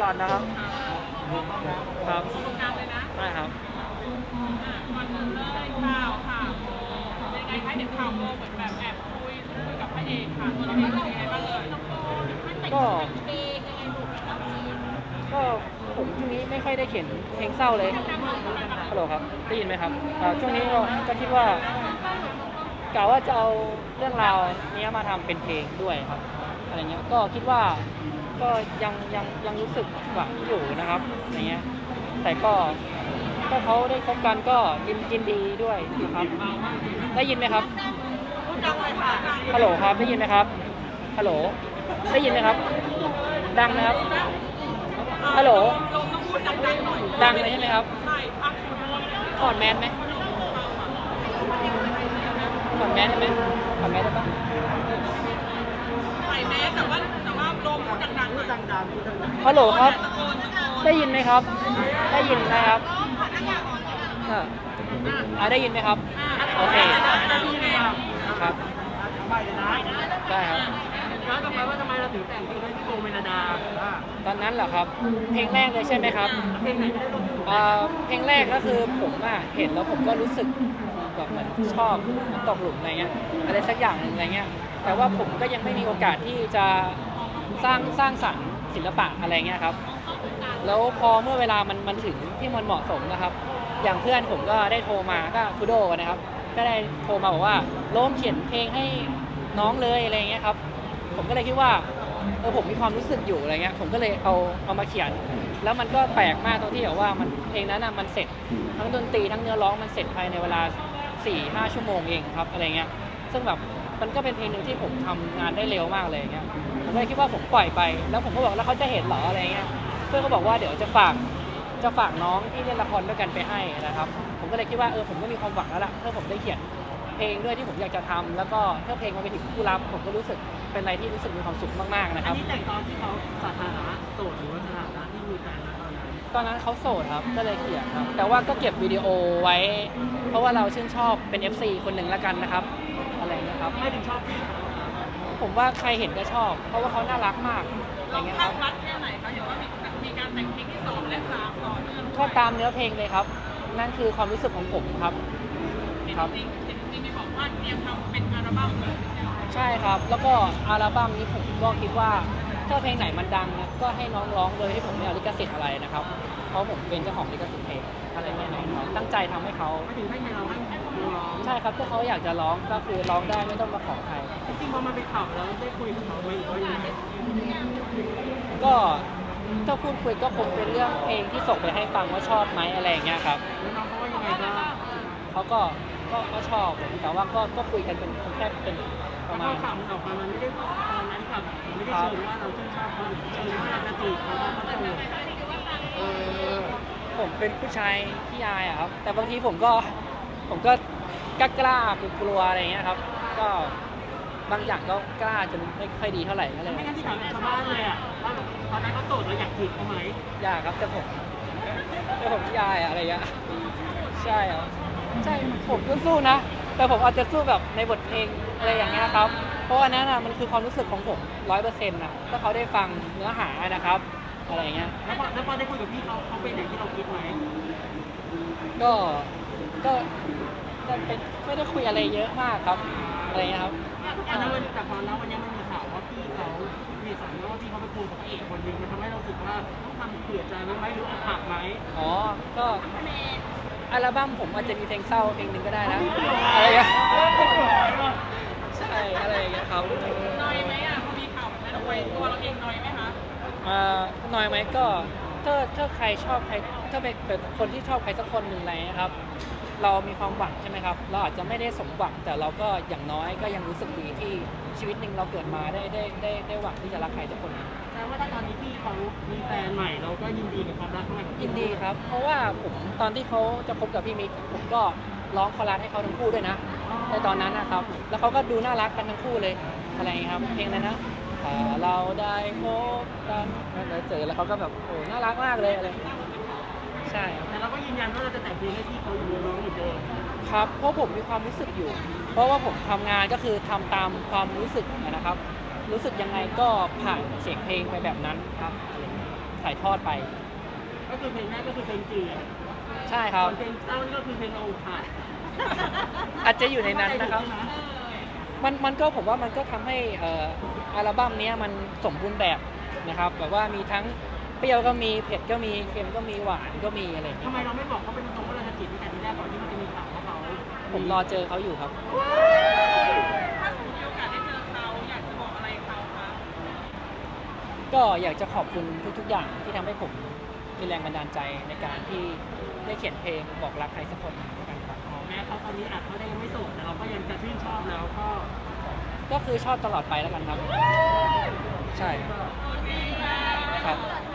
ก่อนนะครับ ครับตรงกลางเลยนะได้ครับ อะก่อนอื่นเลยข่าวค่ะเป็นยังไงคะเห็นข่าวโมเหมือนแบบแอบคุยคุยกับพระเอกค่ะตัวเราเองเป็นยังไงบ้างเลยก็ก็ผมช่วงนี้ไม่ค่อยได้เขียนเพลงเศร้าเลยฮัลโหลครับได้ยินไหมครับอ่าช่วงนี้ก็ก็คิดว่ากะว่าจะเอาเรื่องราวเนี้ยมาทำเป็นเพลงด้วยครับอะไรเงี้ยก็คิดว่า ก็ยังยังยังรู้สึกหวังอยู่นะครับอะไรเงี้ยแต่ก็ถ้าเขาได้คบกันก็ยินยินดีด้วยนะครับ ได้ยินไหมครับฮัลโหลครับได้ยินไหมครับฮัลโหลได้ยินไหมครับ ดังนะครับฮัลโหลดังเลยใช่ไหมครับใช่พักคุณถอดแมสไหมถอดแมสได้ไหมถอดแมสได้ปะใส่แมสแต่ว่า ฮัลโหลครับ ได้ยินไหมครับ ได้ยินนะครับอ่าอ่าได้ยินไหมครับ โอเค ครับ ได้ครับ ย้อนกลับไปว่าทำไมเราถึงแต่งเพลงให้พี่โบเมลดาตอนนั้นเหรอครับ เพลงแรกเลยใช่ไหมครับ เพลงไหนไม่ได้ลงทุนอ่าเพลงแรกก็คือผมอะเห็นแล้วผมก็รู้สึกแบบเหมือนชอบมือนตกหลุมอะไรเงี้ยอะไรสักอย่างหนึ่งอะไรเงี้ยแต่ว่าผมก็ยังไม่มีโอกาสที่จะ สร้างสร้างสรรค์ศิลปะอะไรเงี้ยครับ แล้วพอเมื่อเวลามันมันถึงที่มันเหมาะสมนะครับ อย่างเพื่อนผมก็ได้โทรมาก็คุโดนะครับ ก็ได้โทรมาบอกว่าโลมเขียนเพลงให้น้องเลยอะไรเงี้ยครับ ผมก็เลยคิดว่าเออผมมีความรู้สึกอยู่อะไรเงี้ยผมก็เลยเอาเอามาเขียน แล้วมันก็แปลกมากตรงที่แบบว่ามันเพลงนั้นน่ะมันเสร็จ ทั้งดนตรีทั้งเนื้อร้องมันเสร็จภายในเวลา4ี่ห้าชั่วโมงเองครับอะไรเงี้ย ซึ่งแบบมันก็เป็นเพลงหนึ่งที่ผมทำงานได้เร็วมากเลยอย่างเงี้ยผมก็เลยคิดว่าผมปล่อยไป แล้วผมก็บอกแล้วเขาจะเห็นเหรออะไรเงี้ยเพื่อนก็บอกว่าเดี๋ยวจะฝากจะฝากน้องที่เล่นละครด้วยกันไปให้นะครับ ผมก็เลยคิดว่าเออผมก็มีความหวังแล้วล่ะถ้าผมได้เขียนเพลงด้วยที่ผมอยากจะทำแล้วก็ถ้าเพลงมันไปถึงผู้รับ ผมก็รู้สึกเป็นอะไรที่รู้สึกมีความสุขมากๆนะคอัรันบนี้แต่งตอนที่เขาสถานะโสดหรือว่าสถานะที่มีแฟนนะตอนนั้นตอนนั้นเขาโสดครับ ก็เลยเขียนครับ แต่ว่าก็เก็บวิดีโอไว้ เพราะว่าเราชื่นชอบเป็น FC คนหนึ่งแล้วกันนะครับอะไรเงี้ย ครับ ไม่ถึงชอบพี่ผมว่าใครเห็นก็ชอบ เพราะว่าเขาน่ารักมากอะไรเราเงี้ยคข้ารังบรัดแค่ไหนคะเห็นว่ามีมีการแต่งเพลงที่สองและสามต่อเนื่องก็ตามเนื้อเพลงเลยครับ นั่นคือความรู้สึกของผมครับ เห็นครับจริงเห็นจริงมีบอกว่าเตรียมทำเป็นอัลบั้มเลยใช่ครับ แล้วก็อัลบั้มนี้ผมก็คิดว่า ถ้าเพลงไหนมันดังนะก็ให้น้องร้องโดยที่ผมไม่เอาลิขสิทธิ์อะไรนะครับ เพราะผมเป็นเจ้าของลิขสิทธิ์เพลงอะไรแน่นอนครับตั้งใจทำให้เขาไม่ถึงให้เราให้ดูร้องใช่ครับถ้าเขาอยากจะร้องก็คือร้องได้ไม่ต้องมาขอใคร จริงๆพอมันเป็นข่าวแล้วได้คุยกับเขาไหมหรือว่ายังไงก็ถ้าพูดคุยก็คงเป็นเรื่องเพลงที่ส่งไปให้ฟังว่าชอบไหมอะไรอย่างเงี้ยครับแล้วน้องเขาว่ายังไงบ้างเขาก็ก็ก็ชอบแต่ว่าก็ก็คุยกันเป็นแค่เป็นปแล้ระวมาก็ณข่าวมันออกมามันไม่ได้ ตอนนั้นกับไม่ได้เชิญว่าเราชื่นชอบเขาหรือเชิญว่าเราจะจีบเขาว่าเขาโสดเออผมเป็นผู้ชายที่อายอะครับ แต่บางทีผมก็ผมก็กล้ากล้ากลัวๆอะไรอย่างเงี้ยครับ ก็บางอย่างก็กล้าจนไม่ค่อยดีเท่าไหร่ก็เลยไม่งั้นที่ถามชาวบ้านเลยอะว่าตอนนั้นเขาโสดเราอยากจีบเขาไหมยากครับแต่ผมแต่ผมที่อายอะอะไรเงี้ยใช่ครับใช่ผมก็สู้นะ แต่ผมอาจจะสู้แบบในบทเพลงอะไรอย่างเงี้ยครับ เพราะอันนั้นอะมันคือความรู้สึกของผมร้อยเปอร์เซ็นต์ะถ้าเขาได้ฟังเนื้อหานะครับอะไรอย่างเงี้ย แล้วพอแล้วพอได้คุยกับพี่เขาเขาเป็นอย่างที่เราคิดไหมก็ก็ก็เป็นไม่ได้คุยอะไรเยอะมากครับอะไรเงี้ยครับตอนนั้นวันแต่พอแล้ววันนี้มันมีข่าวว่าพี่เขามีสารว่าพี่เขาไปคุยกับพระเอกคนหนึงมันทำให้เรารู้สึกว่าต้องทำเผื่อใจไว้ไหมหรืออกหักไหมอ๋อ ก็อัลบั้มผมอาจจะมีเพลงเศร้าเพลงหนึ่งก็ได้นะอะไรเงี้ย อยไหมก็ถ้าถ้าใครชอบใครถ้าเป็นเป็นคนที่ชอบใครสักคนหนึ่งอะไรเงี้ยครับ เรามีความหวังใช่ไหมครับ เราอาจจะไม่ได้สมหวังแต่เราก็อย่างน้อยก็ยังรู้สึกดีที่ชีวิตหนึ่งเราเกิดมาได้ได้ได้ได้หวังที่จะรักใครสักคนหนึ่ง แสดงว่าถ้าตอนนี้พี่เขามีแฟนใหม่เราก็ยินดีกับความรักของมันยินดีครับ เพราะว่าผมตอนที่เขาจะคบกับพี่มิกผมก็ร้องคอรัสให้เขาทั้งคู่ด้วยนะ ในตอนนั้นนะครับ แล้วเขาก็ดูน่ารักกันทั้งคู่เลย อะไรอย่างเงี้ยครับ เพลงอะไรนะถ้าเราได้พบกัน แล้วเจอแล้วเขาก็แบบโอ้น่ารักมากเลยอะไรอย่างเงี้ยใช่ครับแต่เราก็ยืนยันว่าเราจะแต่งเพลงให้พี่เขาอยู่ร้องเหมือนเดิมครับเพราะผมมีความรู้สึกอยู่ เพราะว่าผมทำงานก็คือทำตามความรู้สึกนะครับ รู้สึกยังไงก็ผ่านเสียงเพลงไปแบบนั้นครับอะไรอย่างเงี้ยใช่ถ่ายทอดไป ก็คือเพลงแรกก็คือเพลงจีนใช่ครับส่วนเพลงเศร้านี่ก็คือเพลงเราอกหักอาจจะอยู่ในนั้นนะครับเข้าใจถูกใช่ไหมมันมันก็ผมว่ามันก็ทำให้เอ่ออัลบั้มเนี้ยมันสมบูรณ์แบบ นะครับแบบว่ามีทั้งเปรี้ยวก็มีเผ็ดก็มีเค็มก็มีหวานก็มีอะไรอย่างเงี้ทำยไมเราไม่บอกเขาเป็นตรงๆว่าเราจะจีบตั้งแต่ทีแรกก่อนที่มันจะมีข่าวว่าเขาผมรอเจอเขาอยู่ครับ ถ้าสมมติมีโอกาสได้เจอเขาอยากจะบอกอะไรเขาคะก็อยากจะขอบคุณทุกๆอย่างที่ทำให้ผมมีแรงบันดาลใจในการที่ได้เขียนเพลงบอกรักใครสักคนกันครับ อ๋อแม้เขาตอนนี้อาจเขาได้ยังไม่โสดแต่เราก็ยังจะชื่นชอบแล้วก็ก็คือชอบตลอดไปแล้วกันครับ ใช่ ครับ